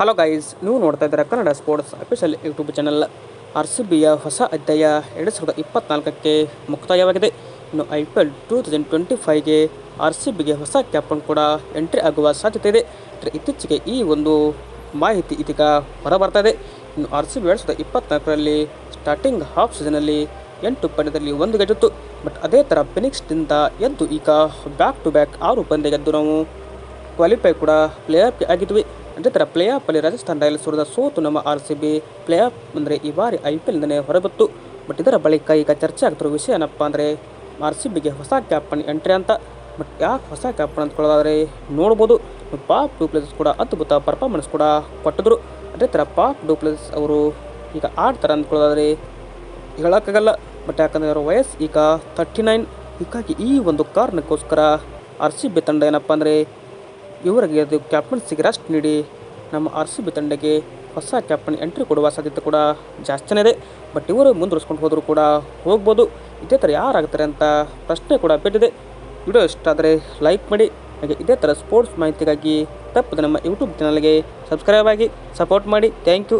Hello guys ನೀವು ನೋಡ್ತಾ ಇದ್ದೀರಾ Kannada sports official YouTube channel R C ಬಿಯ ಹೊಸ ಅಧ್ಯಾಯ ಎರಡು ಸಾವಿರದ ಇಪ್ಪತ್ನಾಲ್ಕಕ್ಕೆ ಮುಕ್ತಾಯವಾಗಿದೆ. ಇನ್ನು I P L two thousand twenty ಫೈವ್ಗೆ R C ಬಿಗೆ ಹೊಸ ಕ್ಯಾಪ್ಟನ್ ಕೂಡ ಎಂಟ್ರಿ ಆಗುವ ಸಾಧ್ಯತೆ ಇದೆ. ಇತ್ತೀಚೆಗೆ ಈ ಒಂದು ಮಾಹಿತಿ ಇದೀಗ ಹೊರಬರ್ತಾ ಇದೆ ಇನ್ನು ಆರ್ ಸಿ ಬಿ ಎರಡು ಸಾವಿರದ ಇಪ್ಪತ್ನಾಲ್ಕರಲ್ಲಿ ಸ್ಟಾರ್ಟಿಂಗ್ ಹಾಫ್ ಸೀಸನಲ್ಲಿ ಎಂಟು ಪಂದ್ಯದಲ್ಲಿ ಒಂದು ಗೆದ್ದಿತ್ತು. ಬಟ್ ಅದೇ ಥರ ಫಿನಿಕ್ಸ್ನಿಂದ ಎದ್ದು ಈಗ ಬ್ಯಾಕ್ ಟು ಬ್ಯಾಕ್ ಆರು ಪಂದ್ಯ ಗೆದ್ದು ನಾವು ಕ್ವಾಲಿಫೈ ಕೂಡ ಪ್ಲೇ ಆಫ್ಗೆ ಆಗಿದ್ವಿ ಅದೇ ಥರ ಪ್ಲೇ ಆಫಲ್ಲಿ ರಾಜಸ್ಥಾನ್ ರಾಯಲ್ಸ್ ವಿರುದ್ಧ ಸೋತು ನಮ್ಮ R C B play off ಅಂದರೆ ಈ ಬಾರಿ ಐ ಪಿ ಎಲ್ನೇ ಹೊರಬತ್ತು ಬಟ್ ಇದರ ಬಳಿಕ ಈಗ ಚರ್ಚೆ ಆಗ್ತಿರೋ ವಿಷಯ ಏನಪ್ಪ ಅಂದರೆ ಆರ್ ಸಿ ಬಿಗೆ ಹೊಸ ಕ್ಯಾಪ್ಟನ್ ಎಂಟ್ರಿ ಅಂತ ಬಟ್ ಯಾಕೆ ಹೊಸ ಕ್ಯಾಪ್ಟನ್ ಅಂದ್ಕೊಳ್ಳೋದಾದರೆ ನೋಡ್ಬೋದು ಪಾಪ್ ಡೂಪ್ಲೆಸ್ ಕೂಡ ಅದ್ಭುತ ಪರ್ಫಾರ್ಮೆನ್ಸ್ ಕೂಡ ಕೊಟ್ಟಿದ್ರು ಅದೇ ಥರ ಪಾಪ್ ಡೂಪ್ಲೆಸ್ ಅವರು ಈಗ ಆಡ್ತಾರೆ ಅಂದ್ಕೊಳ್ಳೋದಾದರೆ ಹೇಳೋಕ್ಕಾಗಲ್ಲ ಬಟ್ ಯಾಕಂದರೆ ಅವರ ವಯಸ್ಸು ಈಗ ತರ್ಟಿ ನೈನ್ ಹೀಗಾಗಿ ಈ ಒಂದು ಕಾರಣಕ್ಕೋಸ್ಕರ ಆರ್ ಸಿ ಬಿ ತಂಡ ಏನಪ್ಪ ಅಂದರೆ ಇವರಿಗೆ ಅದು ಕ್ಯಾಪ್ಟನ್ಸಿಗೆ ರೆಸ್ಟ್ ನೀಡಿ ನಮ್ಮ ಆರ್ ಸಿ ಬಿ ತಂಡಕ್ಕೆ ಹೊಸ ಕ್ಯಾಪ್ಟನ್ ಎಂಟ್ರಿ ಕೊಡುವ ಸಾಧ್ಯತೆ ಕೂಡ ಜಾಸ್ತಿನೇ ಇದೆ. ಬಟ್ ಇವರು ಮುಂದುವರಿಸ್ಕೊಂಡು ಹೋದರೂ ಕೂಡ ಹೋಗ್ಬೋದು. ಇದೇ ಥರ ಯಾರಾಗ್ತಾರೆ ಅಂತ ಪ್ರಶ್ನೆ ಕೂಡ ಬಿಟ್ಟಿದೆ ವಿಡಿಯೋ ಇಷ್ಟ ಆದರೆ ಲೈಕ್ ಮಾಡಿ. ಹಾಗೆ ಇದೇ ಥರ ಸ್ಪೋರ್ಟ್ಸ್ ಮಾಹಿತಿಗಾಗಿ ತಪ್ಪದೆ ನಮ್ಮ ಯೂಟ್ಯೂಬ್ ಚಾನಲ್ಗೆ ಸಬ್ಸ್ಕ್ರೈಬ್ ಆಗಿ ಸಪೋರ್ಟ್ ಮಾಡಿ. Thank you